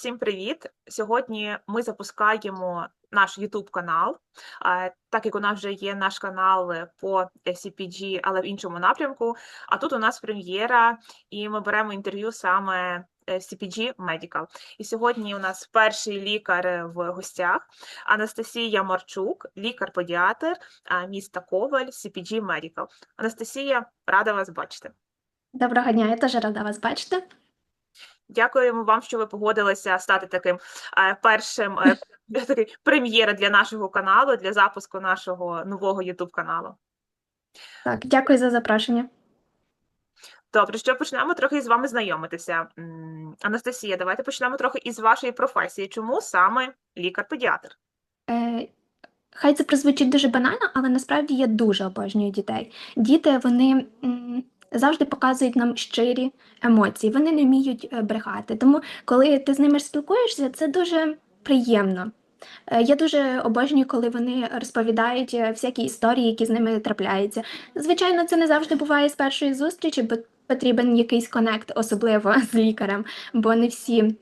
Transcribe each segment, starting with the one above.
Всім привіт! Сьогодні ми запускаємо наш YouTube канал. Так як у нас вже є наш канал по CPG, але в іншому напрямку. А тут у нас прем'єра, і ми беремо інтерв'ю саме CPG Medical. І сьогодні у нас перший лікар в гостях Анастасія Марчук, лікар-педіатр міста Коваль, CPG Medical. Анастасія, рада вас бачити. Доброго дня, я теж рада вас бачити. Дякуємо вам, що ви погодилися стати таким е, першим е, такий прем'єра для нашого каналу, для запуску нашого нового YouTube каналу. Так, дякую за запрошення. Добре, що почнемо трохи з вами знайомитися. Анастасія, давайте почнемо трохи із вашої професії. Чому саме лікар-педіатр? Е, хай це прозвучить дуже банально, але насправді я дуже обожнюю дітей. Діти вони завжди показують нам щирі емоції, вони не вміють е, брехати. Тому, коли ти з ними спілкуєшся, це дуже приємно. Е, Я дуже обожнюю, коли вони розповідають е, всякі історії, які з ними трапляються. Звичайно, це не завжди буває з першої зустрічі, бо потрібен якийсь конект, особливо з лікарем, бо не всі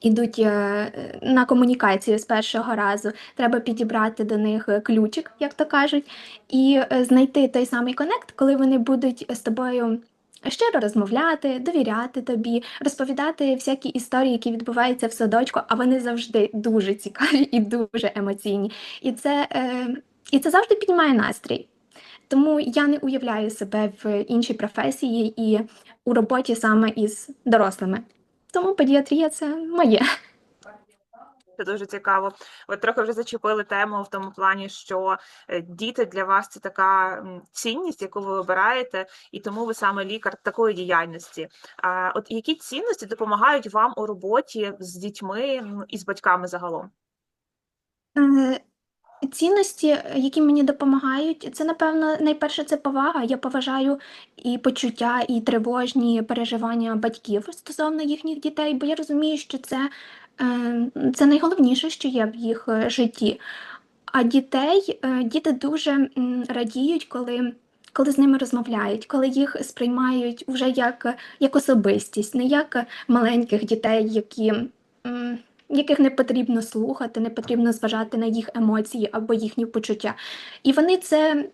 ідуть е, на комунікацію з першого разу. Треба підібрати до них е, ключик, як то кажуть, і е, знайти той самий конект, коли вони будуть з тобою. Щиро розмовляти, довіряти тобі, розповідати всякі історії, які відбуваються в садочку, а вони завжди дуже цікаві і дуже емоційні. І це, і це завжди піднімає настрій. Тому я не уявляю себе в іншій професії і у роботі саме із дорослими. Тому педіатрія це моє. Це дуже цікаво. Ви трохи вже зачепили тему в тому плані, що е, діти для вас це така цінність, яку ви обираєте, і тому ви саме лікар такої діяльності. А от які цінності допомагають вам у роботі з дітьми і з батьками загалом? Е, Цінності, які мені допомагають, це, напевно, найперше це повага. Я поважаю і почуття, і тривожні переживання батьків стосовно їхніх дітей, бо я розумію, що це, е, це найголовніше, що є в їх е, житті. А дітей, е, діти дуже радіють, коли, коли з ними розмовляють, коли їх сприймають вже як, як особистість, не як маленьких дітей, які. Яких не потрібно слухати, не потрібно зважати на їх емоції або їхні почуття. І вони це.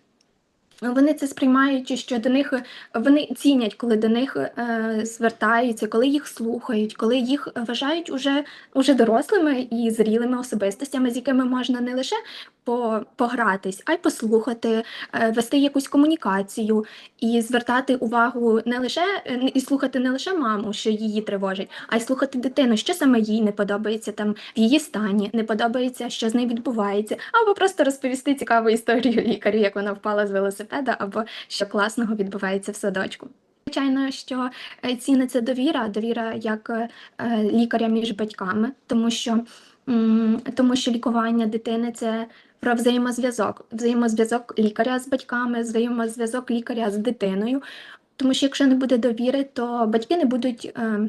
Вони це сприймають, що до них вони цінять, коли до них е, звертаються, коли їх слухають, коли їх вважають уже, уже дорослими і зрілими особистостями, з якими можна не лише погратись, а й послухати, е, вести якусь комунікацію і звертати увагу не лише е, і слухати не лише маму, що її тривожить, а й слухати дитину, що саме їй не подобається там в її стані, не подобається, що з нею відбувається, або просто розповісти цікаву історію лікарю, як вона впала з велосипеда, або що класного відбувається в садочку. Звичайно, що е, ціниться довіра, довіра як лікаря між батьками, тому що, тому що лікування дитини це про взаємозв'язок, взаємозв'язок лікаря з батьками, взаємозв'язок лікаря з дитиною. Тому що якщо не буде довіри, то батьки не будуть. е,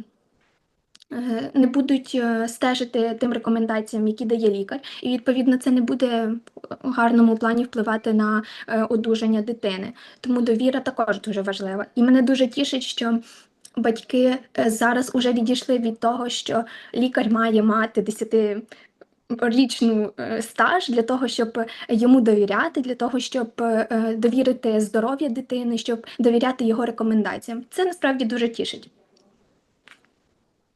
е, Не будуть е, стежити тим рекомендаціям, які дає лікар, і відповідно це не буде в гарному плані впливати на одужання дитини. Тому довіра також дуже важлива. І мене дуже тішить, що батьки зараз уже відійшли від того, що лікар має мати 10 річну е, стаж для того, щоб йому довіряти, для того, щоб е, довірити здоров'я дитини, щоб довіряти його рекомендаціям. Це насправді дуже тішить.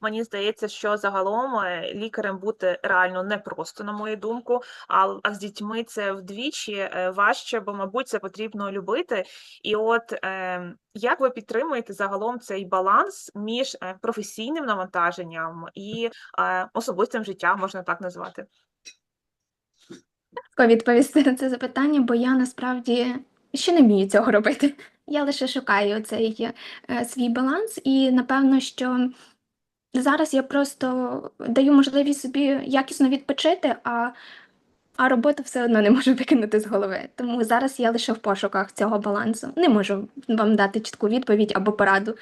Мені здається, що загалом е, лікарем бути реально непросто, на мою думку, а, з дітьми це вдвічі е, важче, бо, мабуть, це потрібно любити. І от е, як ви підтримуєте загалом цей баланс між е, професійним навантаженням і особистим життям, можна так назвати? Відповісти на це запитання, бо я насправді ще не вмію цього робити. Я лише шукаю цей е, свій баланс, і напевно, що зараз я просто даю можливість собі якісно відпочити, а, а роботу все одно не можу викинути з голови. Тому зараз я лише в пошуках цього балансу. Не можу вам дати чітку відповідь або пораду.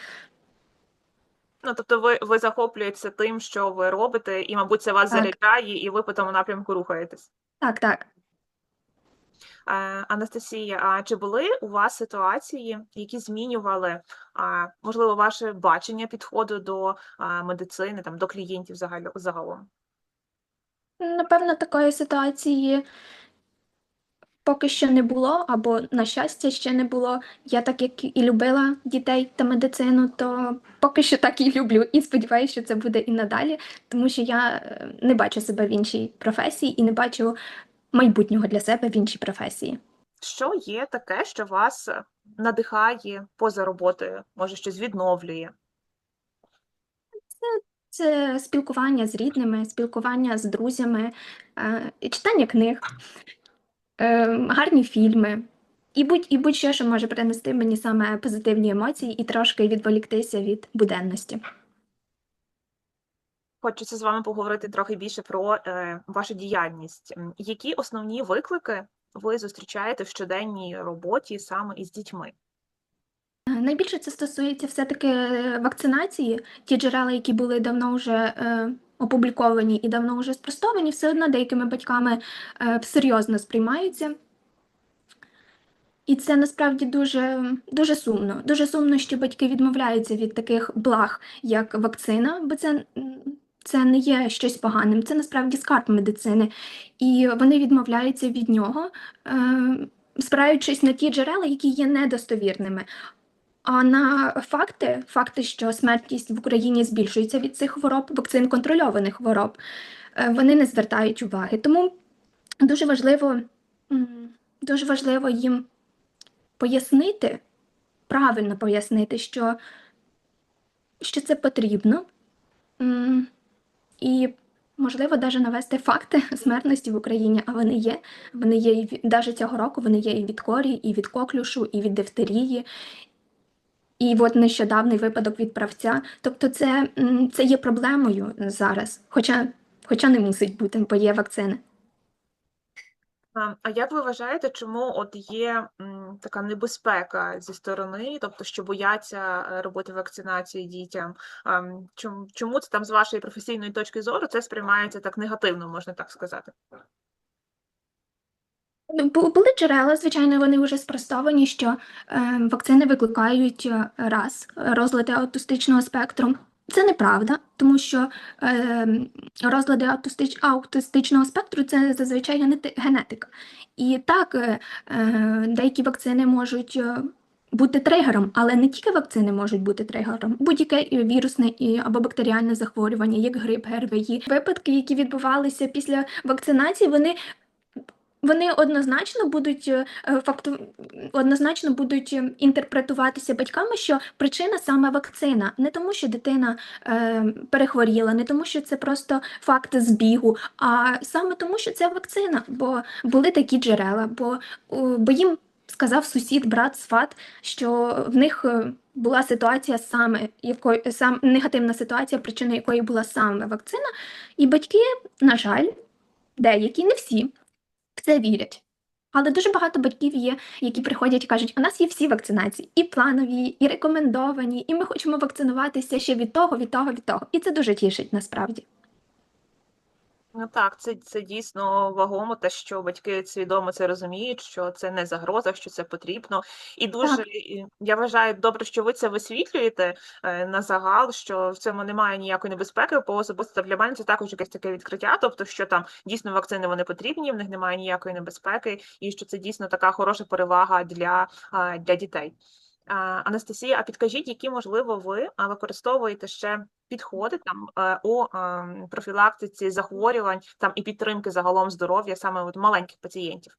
Ну, тобто ви, ви захоплюєтеся тим, що ви робите, і, мабуть, це вас Так. заряджає, і ви по тому напрямку рухаєтесь. Так, так. Е, Анастасія, а чи були у вас ситуації, які змінювали, можливо, ваше бачення підходу до медицини, там, до клієнтів загалом? Напевно, такої ситуації поки що не було, або, на щастя, ще не було. Я так як і любила дітей та медицину, то поки що так і люблю. І сподіваюся, що це буде і надалі, тому що я е, не бачу себе в іншій професії і не бачу майбутнього для себе в іншій професії. Що є таке, що вас надихає поза роботою, може, щось відновлює? Це спілкування з рідними, спілкування з друзями, е, читання книг, е, гарні фільми. І будь, і будь-що, що може принести мені саме позитивні емоції і трошки відволіктися від буденності. Хочеться з вами поговорити трохи більше про е, вашу діяльність. Які основні виклики ви зустрічаєте в щоденній роботі саме із дітьми? Найбільше це стосується все-таки е, вакцинації. Ті джерела, які були давно вже е, опубліковані і давно вже спростовані, все одно деякими батьками е, серйозно сприймаються. І це насправді дуже, дуже сумно. Дуже сумно, що батьки відмовляються від таких благ, як вакцина, бо це, це не є щось поганим, це насправді скарб медицини. І вони відмовляються від нього, е, спираючись на ті джерела, які є недостовірними. А на факти, факти, що смертність в Україні збільшується від цих хвороб, вакцин контрольованих хвороб, е, вони не звертають уваги. Тому дуже важливо, дуже важливо їм пояснити, правильно пояснити, що, що це потрібно. І, можливо, навіть навести факти смертності в Україні, а вони є. Вони є і навіть цього року, вони є і від корі, і від коклюшу, і від дифтерії. І от нещодавний випадок від правця. Тобто, це, це є проблемою зараз, хоча, хоча не мусить бути, бо є вакцини. А як ви вважаєте, чому от є така небезпека зі сторони, тобто що бояться е, робити вакцинацію дітям? А, чому, це там з вашої професійної точки зору це сприймається так негативно, можна так сказати? Бу- Були джерела, звичайно, вони вже спростовані, що е, вакцини викликають е, раз розлади аутистичного спектру. Це неправда, тому що е, розлади аутистич, аутистичного спектру це зазвичай генетика. І так, е, е, деякі вакцини можуть е, бути тригером, але не тільки вакцини можуть бути тригером, будь-яке вірусне або бактеріальне захворювання, як грип, ГРВІ. Випадки, які відбувалися після вакцинації, вони вони однозначно будуть е, е, факту однозначно будуть е, інтерпретуватися батьками, що причина саме вакцина, не тому, що дитина е, перехворіла, не тому, що це просто факт збігу, а саме тому, що це вакцина, бо були такі джерела, бо, бо їм сказав сусід, брат, сват, що в них е, була ситуація саме якої сам негативна ситуація, причина якої була саме вакцина, і батьки, на жаль, деякі, не всі це вірять. Але дуже багато батьків є, які приходять і кажуть, у нас є всі вакцинації, і планові, і рекомендовані, і ми хочемо вакцинуватися ще від того, від того, від того. І це дуже тішить насправді. Ну так, це, це дійсно вагомо, те, що батьки свідомо це розуміють, що це не загроза, що це потрібно. І дуже і я вважаю, добре, що ви це висвітлюєте е, на загал, що в цьому немає ніякої небезпеки, бо особисто для мене це також якесь таке відкриття, тобто, що там дійсно вакцини вони потрібні, в них немає ніякої небезпеки, і що це дійсно така хороша перевага для, а, для дітей. Анастасія, а підкажіть, які, можливо, ви використовуєте ще підходи там е, у ем, профілактиці захворювань там і підтримки загалом здоров'я саме от маленьких пацієнтів?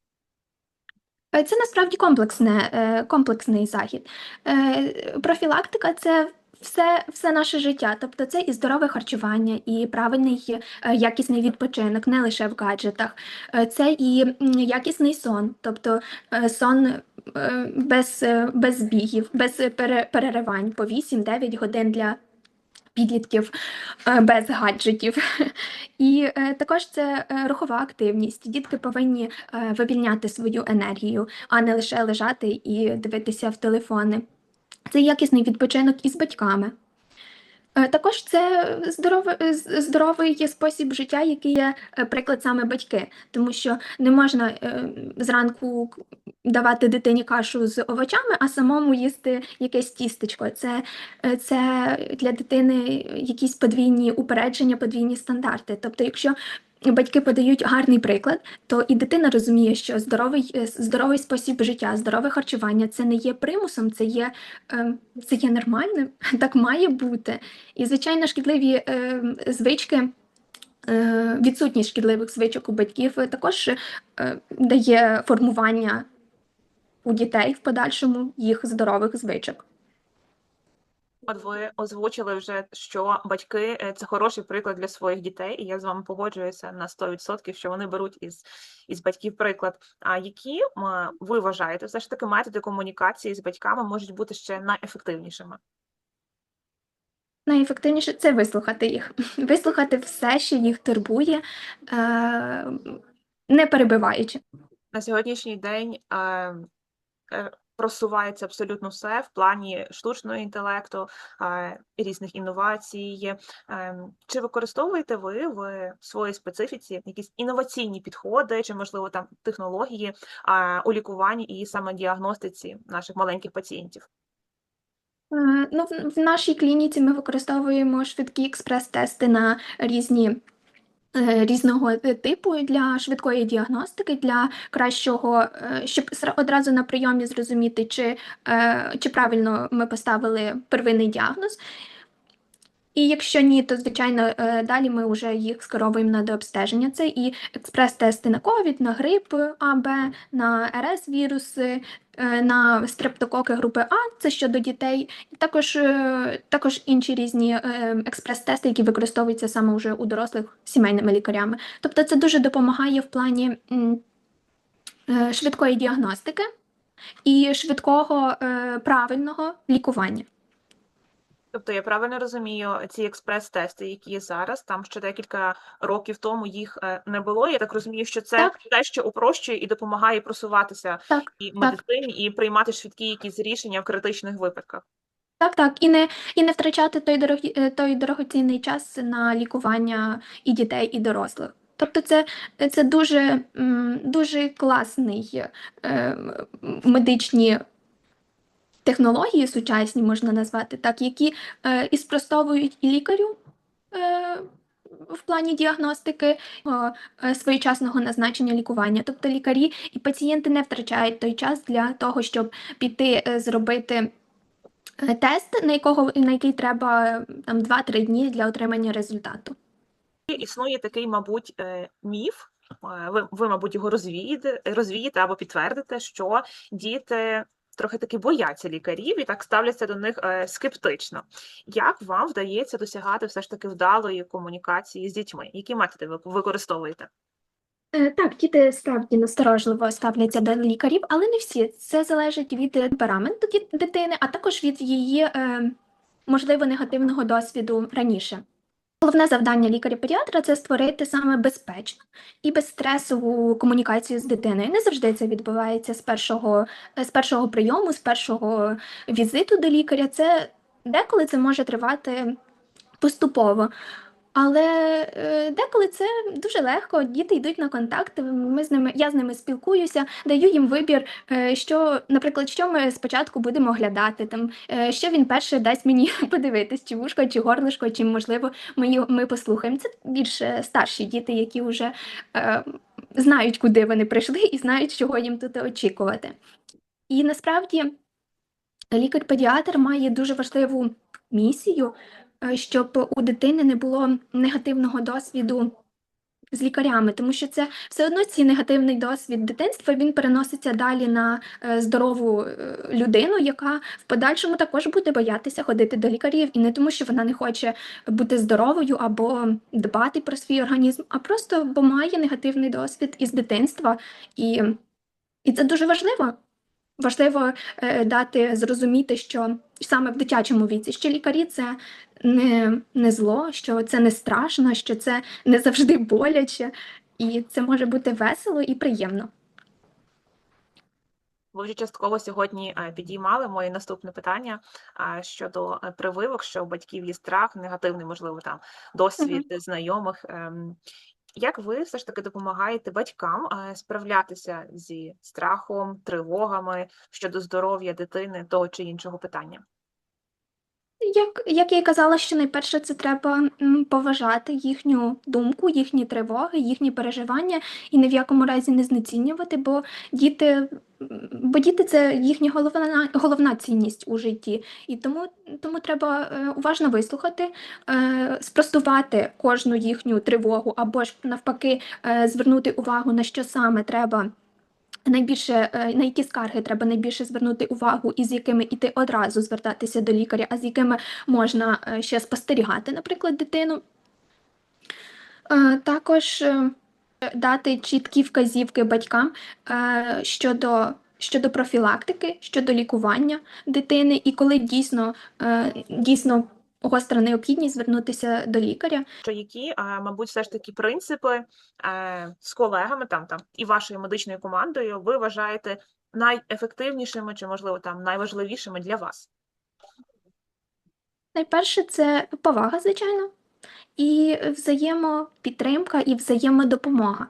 Е, Це насправді комплексне, е, комплексний захід. Е, Профілактика це все, все наше життя, тобто це і здорове харчування, і правильний е, якісний відпочинок, не лише в гаджетах. Е, Це і якісний сон, тобто е, сон е, без, е, без збігів, без пере- переривань по 8-9 годин для підлітків е, без гаджетів. І е, також це е, рухова активність. Дітки повинні вивільняти свою енергію, а не лише лежати і дивитися в телефони. Це якісний відпочинок із батьками. Е, Також це здоровий, е, здоровий спосіб життя, який є е, приклад саме батьки, тому що не можна зранку давати дитині кашу з овочами, а самому їсти якесь тістечко. Це, це для дитини якісь подвійні упередження, подвійні стандарти. Тобто, якщо батьки подають гарний приклад, то і дитина розуміє, що здоровий, е, здоровий спосіб життя, здорове харчування це не є примусом, це є, е, це є нормальним, так має бути. І, звичайно, шкідливі е, звички, е, відсутність шкідливих звичок у батьків також е, дає формування у дітей в подальшому їх здорових звичок. От ви озвучили вже, що батьки е, це хороший приклад для своїх дітей, і я з вами погоджуюся на 100%, що вони беруть із, із батьків приклад. А які ви вважаєте, все ж таки методи комунікації з батьками можуть бути ще найефективнішими? Найефективніше це вислухати їх, вислухати все, що їх турбує, е, не перебиваючи. На сьогоднішній день е, просувається абсолютно все в плані штучного інтелекту, різних інновацій. Е, Чи використовуєте ви в своїй специфіці якісь інноваційні підходи, чи, можливо, там технології у лікуванні і саме діагностиці наших маленьких пацієнтів? Е, Ну, в нашій клініці ми використовуємо швидкі експрес-тести на різні. Е, Різного типу для швидкої діагностики, для кращого, е, щоб одразу на прийомі зрозуміти, чи, е, чи правильно ми поставили первинний діагноз. І якщо ні, то звичайно далі ми вже їх скеровуємо на дообстеження. Це і експрес-тести на ковід, на грип А, Б, на РС віруси, на стрептококи групи А, це щодо дітей, і також, е, також інші різні е, експрес-тести, які використовуються саме вже у дорослих сімейними лікарями. Тобто це дуже допомагає в плані е, швидкої діагностики і швидкого е, правильного лікування. Тобто я правильно розумію, ці експрес-тести, які є зараз, там ще декілька років тому їх е, не було. Я так розумію, що це Так. те, що упрощує і допомагає просуватися Так, і в так. медицині, і приймати швидкі якісь рішення в критичних випадках. Так, так, і не, і не втрачати той, дорогі, е, той дорогоцінний час на лікування і дітей, і дорослих. Тобто це, це дуже, дуже класний е, медичні технології сучасні, можна назвати так, які е, і спростовують і лікарю е, в плані діагностики е, своєчасного назначення лікування. Тобто лікарі і пацієнти не втрачають той час для того, щоб піти е, зробити е, тест, на якого на який треба е, там 2-3 дні для отримання результату. Існує такий, мабуть, е, міф. е, Ви, ви, мабуть, його розвієте, розвієте або підтвердите, що діти трохи таки бояться лікарів і так ставляться до них е, скептично. Як вам вдається досягати все ж таки вдалої комунікації з дітьми? Які методи ви використовуєте? Е, Так, діти справді насторожливо ставляться до лікарів, але не всі. Це залежить від темпераменту дитини, а також від її, е, можливо, негативного досвіду раніше. Головне завдання лікаря-педіатра це створити саме безпечну і безстресову комунікацію з дитиною. Не завжди це відбувається з першого, з першого прийому, з першого візиту до лікаря. Це деколи це може тривати поступово. Але е, деколи це дуже легко. Діти йдуть на контакт. Ми з ними, я з ними спілкуюся, даю їм вибір, е, що, наприклад, що ми спочатку будемо оглядати, там е, що він перше дасть мені подивитись, чи вушко, чи горлишко, чи можливо ми, ми послухаємо. Це більше старші діти, які вже е, знають, куди вони прийшли, і знають, чого їм тут очікувати. І насправді лікар-педіатр має дуже важливу місію, е, щоб у дитини не було негативного досвіду з лікарями, тому що це все одно цей негативний досвід дитинства він переноситься далі на е, здорову е, людину, яка в подальшому також буде боятися ходити до лікарів, і не тому, що вона не хоче бути здоровою або дбати про свій організм, а просто бо має негативний досвід із дитинства, і, і це дуже важливо. Важливо е, дати зрозуміти, що саме в дитячому віці, що лікарі це не, не зло, що це не страшно, що це не завжди боляче, і це може бути весело і приємно. Ви вже частково сьогодні е, підіймали моє наступне питання щодо е, прививок, що у батьків є страх, негативний, можливо, там досвід знайомих. Як ви все ж таки допомагаєте батькам е, справлятися зі страхом, тривогами щодо здоров'я дитини, того чи іншого питання? Як, як я й казала, що найперше це треба поважати їхню думку, їхні тривоги, їхні переживання і ні в якому разі не знецінювати, бо діти, бо діти це їхня головна, головна цінність у житті. І тому, тому треба е, уважно вислухати, е, спростувати кожну їхню тривогу, або ж навпаки е, звернути увагу на що саме треба. Найбільше на які скарги треба найбільше звернути увагу, і з якими іти одразу звертатися до лікаря, а з якими можна ще спостерігати, наприклад, дитину. Також дати чіткі вказівки батькам щодо, щодо профілактики, щодо лікування дитини, і коли дійсно, е, дійсно гостра необхідність звернутися до лікаря. Що які, мабуть, все ж таки принципи е, з колегами там, там і вашою медичною командою ви вважаєте найефективнішими чи, можливо, там найважливішими для вас? Найперше це повага, звичайно, і взаємопідтримка і взаємодопомога.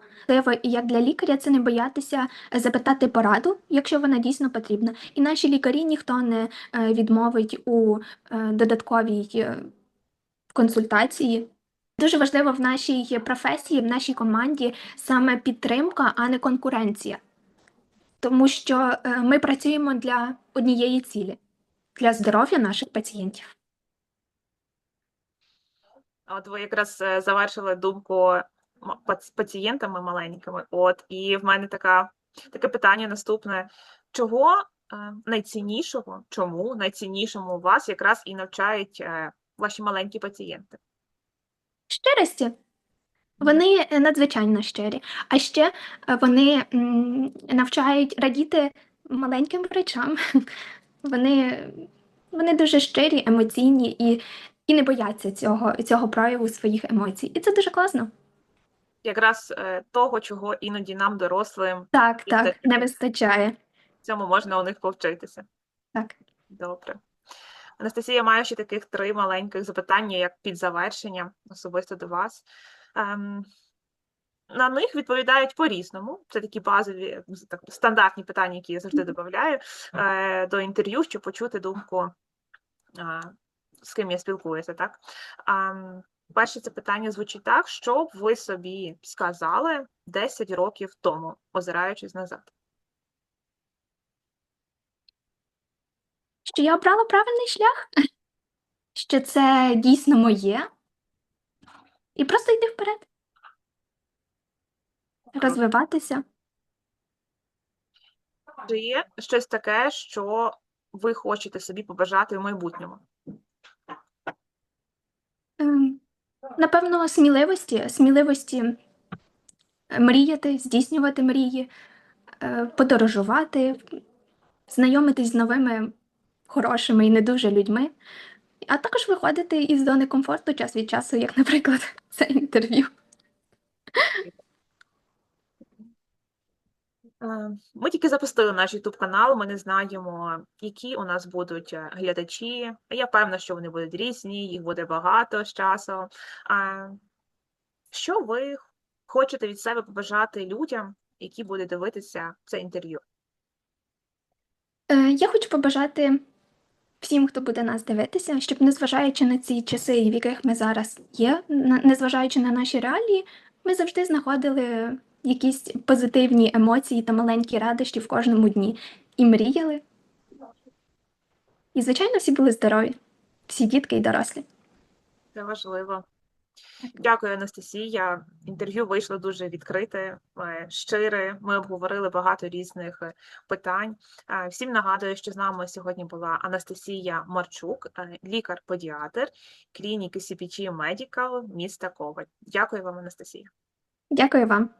Як для лікаря, це не боятися запитати пораду, якщо вона дійсно потрібна. І наші лікарі ніхто не е, відмовить у е, додатковій е, консультації. Дуже важливо в нашій професії, в нашій команді саме підтримка, а не конкуренція. Тому що е, ми працюємо для однієї цілі для здоров'я наших пацієнтів. От ви якраз е, завершили думку пацієнтами маленькими. От і в мене така таке питання наступне: чого е, найціннішого, чому найціннішому вас якраз і навчають е, ваші маленькі пацієнти? Щирості. Вони надзвичайно щирі. А ще вони навчають радіти маленьким речам. Вони, вони дуже щирі, емоційні і, і не бояться цього, цього прояву своїх емоцій. І це дуже класно. Якраз е, того, чого іноді нам, дорослим, Так, так, це- не вистачає. цьому можна у них повчитися. Так. Добре. Анастасія, маю ще таких три маленьких запитання, як під завершення, особисто до вас. Ем, на них відповідають по-різному. Це такі базові, так, стандартні питання, які я завжди додаю е, до інтерв'ю, щоб почути думку, е, з ким я спілкуюся. Так? Ем, перше це питання звучить так: що б ви собі сказали 10 років тому, озираючись назад? Що я обрала правильний шлях, що це дійсно моє. І просто йти вперед, розвиватися. Чи є щось таке, що ви хочете собі побажати в майбутньому? Ем, Напевно, сміливості, сміливості е, мріяти, здійснювати мрії, е, подорожувати, знайомитись з новими хорошими і не дуже людьми, а також виходити із зони комфорту час від часу, як, наприклад, це інтерв'ю. Е, Ми тільки запустили наш YouTube канал, ми не знаємо, які у нас будуть е, глядачі. Я певна, що вони будуть різні, їх буде багато з часом. Що ви хочете від себе побажати людям, які будуть дивитися це інтерв'ю? Е, Я хочу побажати всім, хто буде нас дивитися, щоб, незважаючи на ці часи, в яких ми зараз є, незважаючи на наші реалії, ми завжди знаходили якісь позитивні емоції та маленькі радощі в кожному дні і мріяли. І, звичайно, всі були здорові, всі дітки і дорослі. Це важливо. Дякую, Анастасія. Інтерв'ю вийшло дуже відкрите, е, щире. Ми обговорили багато різних е, питань. Е, Всім нагадую, що з нами сьогодні була Анастасія Марчук, лікар-педіатр клініки CPG Medical міста Коваль. Дякую вам, Анастасія. Дякую вам.